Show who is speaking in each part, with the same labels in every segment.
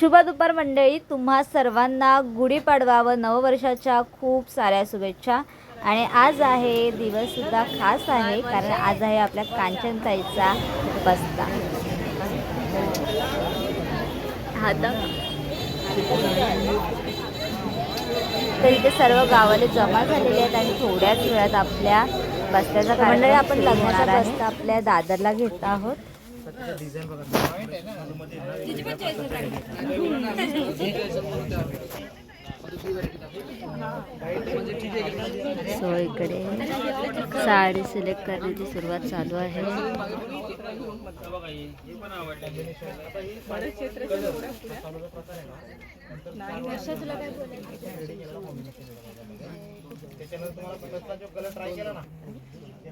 Speaker 1: शुभ दुपार मंडळी. तुम्हा सर्वांना गुढीपाडवा व नववर्षाच्या खूप साऱ्या शुभेच्छा. आणि आज आहे दिवससुद्धा खास आहे कारण आज आहे आपल्या कांचनताईचा बस्ता. तर इथे सर्व गावाले जमा झालेले आहेत आणि थोड्याच वेळात आपल्या बस्त्याचा मंडळी आपण लग्नाचा बस्ता आपल्या दादरला घेत आहोत. सो इकडे साडी सिलेक्ट करण्याची सुरुवात चालू आहे.
Speaker 2: त्याच्यानंतर तुम्हाला फर्स्टला जो कलर ट्राय केला ना.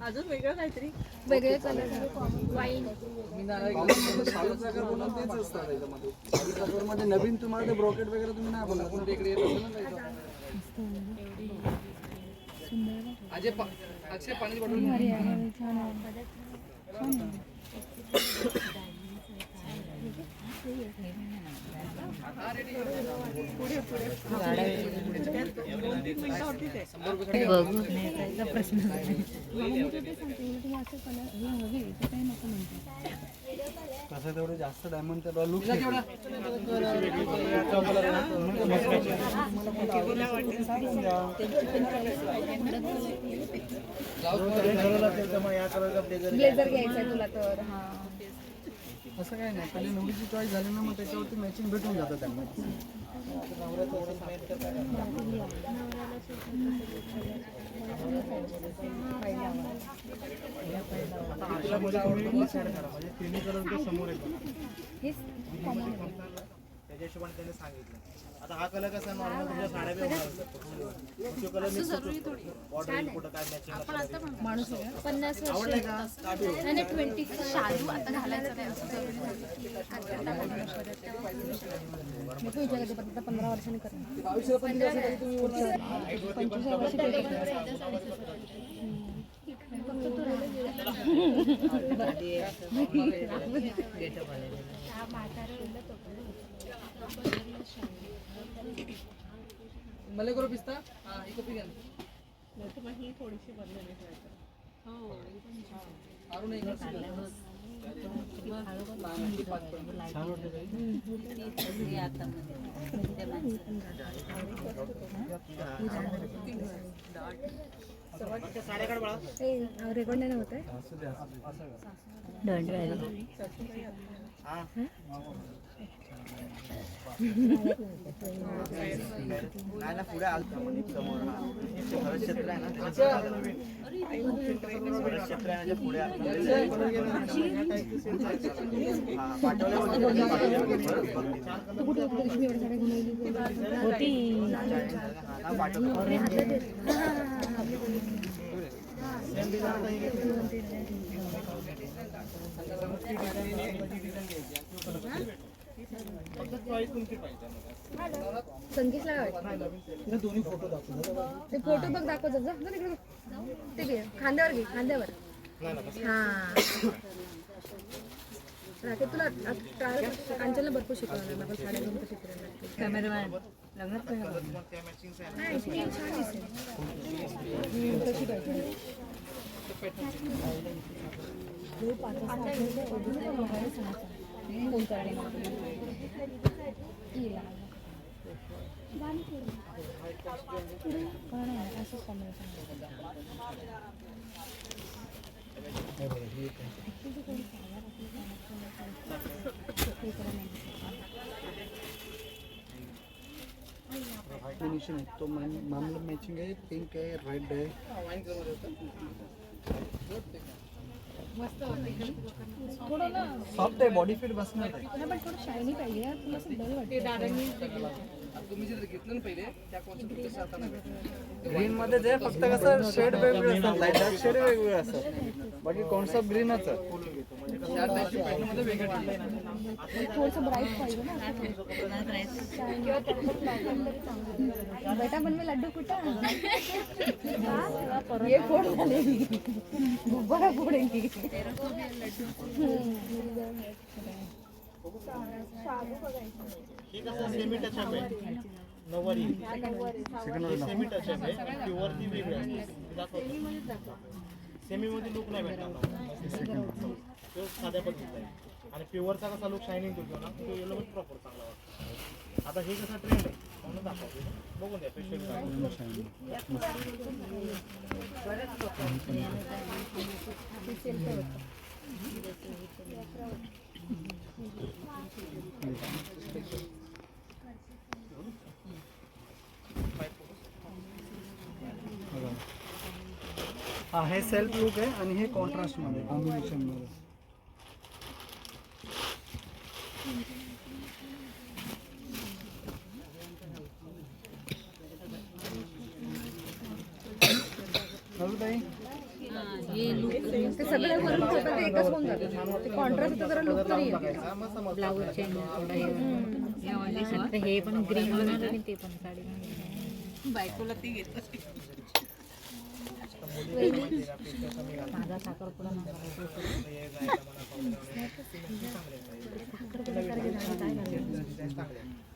Speaker 3: अजून वेगळं काहीतरी? वेगळे कलर वाईन
Speaker 4: मी नाही ऐकलं. साऊथ प्रकार बोलणार तेच असतं त्याच्यामध्ये साऊथ प्रकारमध्ये नवीन तुम्हाला ते ब्रॉकेट वगैरे तुम्ही नाही बोलणार पण ते इकडे येत असेल ना. अजय पा- अक्षय पाणी बॉटल
Speaker 1: बघू
Speaker 4: कसं तेवढं जास्त डायमंड त्याला लुक
Speaker 2: ब्लेझर
Speaker 3: घ्यायचा तुला तर हा.
Speaker 4: असं काय नाही. पहिले नवरीची चॉईस झाली ना मग त्याच्यावरती मॅचिंग भेटून जातं त्यांना.
Speaker 2: तुला मध्ये आवडतो तो side करा. म्हणजे तिन्ही कलर ते समोर येतो. त्याच्या हिशोबाने त्यांनी सांगितलं. आता हा कलर कसा नॉर्मल तुमच्या साड्या बी होणार असतात. तो कलर मिक्स होतो बॉर्डर कुठं काय मॅचिंग
Speaker 3: माणूस पन्नास
Speaker 2: आवडलाय का? काढू
Speaker 3: आणि ट्वेंटी शालू आता घालायचं काय मी तू विचारते पण आता पंधरा वर्षांनी करणार. पंचवीस वर्षी
Speaker 4: मले करो पिस्ता? हाँ इको पी घ्या नाही
Speaker 2: तर मग
Speaker 3: ही थोडीशी बदलली पाहिजे
Speaker 1: हो नाही
Speaker 2: रेकॉर्ड नाही होत आहे ना पुढे आलता म्हणजे समोर हा। हरक्षेत्र आहे ना हरक्षेत्र आहे पुढे पाठवलं हा,
Speaker 4: दोन्ही फोटो दाखवू.
Speaker 3: ते फोटो बघ दाखव जा इकडे. ते घे खांद्यावर घे खांद्यावर. हा. राकेश तुला कांचनला भरपूर
Speaker 1: कॅमेरामॅन. लग्नात काय
Speaker 3: छान दिसेल. हम्म, कशी पाहिजे तो फिनिशिंग
Speaker 4: तो है तो मामला मैचिंग है पिंक है रेड
Speaker 3: है।
Speaker 4: सॉफ्ट आहे बॉडी फिट बसणार आहे
Speaker 3: पण थोडं शायनी पाहिजे तुला असं डल वाटते दादांनी
Speaker 4: तुम्ही जे घेतलं ना पहिले त्या कॉन्सेप्ट आता नाही ग्रीन मध्ये जे फक्त कसं शेड वेगळे असतात. लाईट शेड वेगळे असतात. बाकी कॉन्सेप्ट ग्रीनच
Speaker 3: बेटा पण मी लड्डू कुटा ये फोड झाले गुब्बारा
Speaker 2: ही सेमी टचअप आहे नऊवारी. सेमी टचअप आहे प्युअर ती वेगळी असते सेमी मध्ये लुक नाही भेटणार तो साध्या पद्धतीचा आहे. आणि प्युअरचा कसा लुक शायनिंग करतो ना तो येलो प्रॉपर चांगला वाटतो. आता हे कसं ट्रेंड आहे?
Speaker 4: हा हे सेल्फ लुक आहे आणि हे कॉन्ट्रास्ट मध्ये कॉम्बिनेशन मध्ये ताई
Speaker 3: ते सगळे वरून ते एकच होऊन जातं ते कॉन्ट्रास्ट जरा लुक तरी
Speaker 5: ब्लाऊज चेंज हे. हे. पण ग्रीन होणार आणि ते पण साडी बायकोला ती घेत माझा साखरपुडा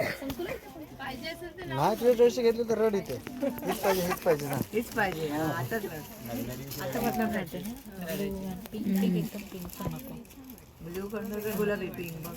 Speaker 2: नाही
Speaker 4: तुझ्या ड्रेस घेतले तर रड इथे हीच पाहिजे हीच पाहिजे ना
Speaker 5: तीच पाहिजे आता आता बदला पिंक पिंक एकदम पिंक पण नको ब्ल्यू कलर गुलाबी पिंक बघ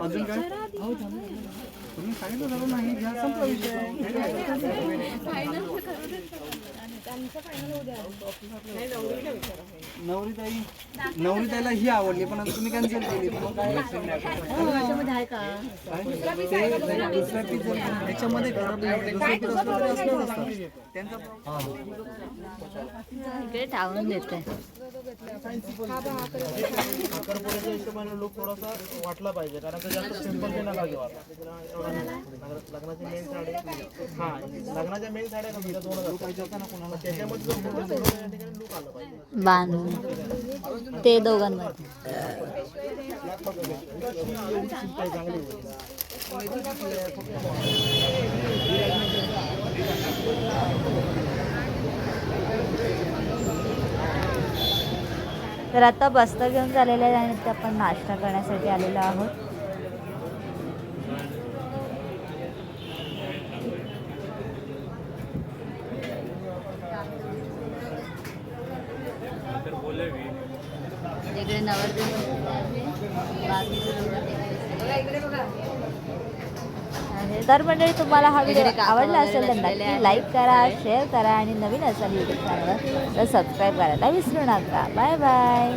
Speaker 4: अजून काय? तुम्ही सांगितलं जरूर नाही घ्या संपला विषय. नवरीताई नवरीताईला ही आवडली पण आता तुम्ही कॅन्सल केली. दुसरा पीस जर याच्यामध्ये खराब दुसरा पीस असलं तरी असलंच असतं. त्यांचा हा
Speaker 1: इकडे टाळून देते.
Speaker 2: साखरपुड्याच्या हिशोबाने लुक थोडासा वाटला पाहिजे कारण तो जास्त सिम्पल ते नका घेऊ आता त्याला एवढा नाही. लग्नाची मेन साडी हा लग्नाच्या मेन साड्या कमी दोन हजार त्याच्यामध्ये जो photo थोडं या ठिकाणी लुक आलं पाहिजे
Speaker 1: बांधून ते दोघांमध्ये
Speaker 2: सिम्पल चांगली होती.
Speaker 1: तर आता बस्ता घेऊन झालेलं आहे आणि ते आपण नाश्ता करण्यासाठी आलेलो आहोत. इकडे नवरदेव बाकीचे लोकं तिकडे आहे. तर मंडळी तुम्हाला हा व्हिडिओ आवडला असेल तर नक्की लाईक करा शेअर करा आणि नवीन असाल यूट्यूब चॅनलवर तर सबस्क्राईब करायला विसरू नका. Bye bye.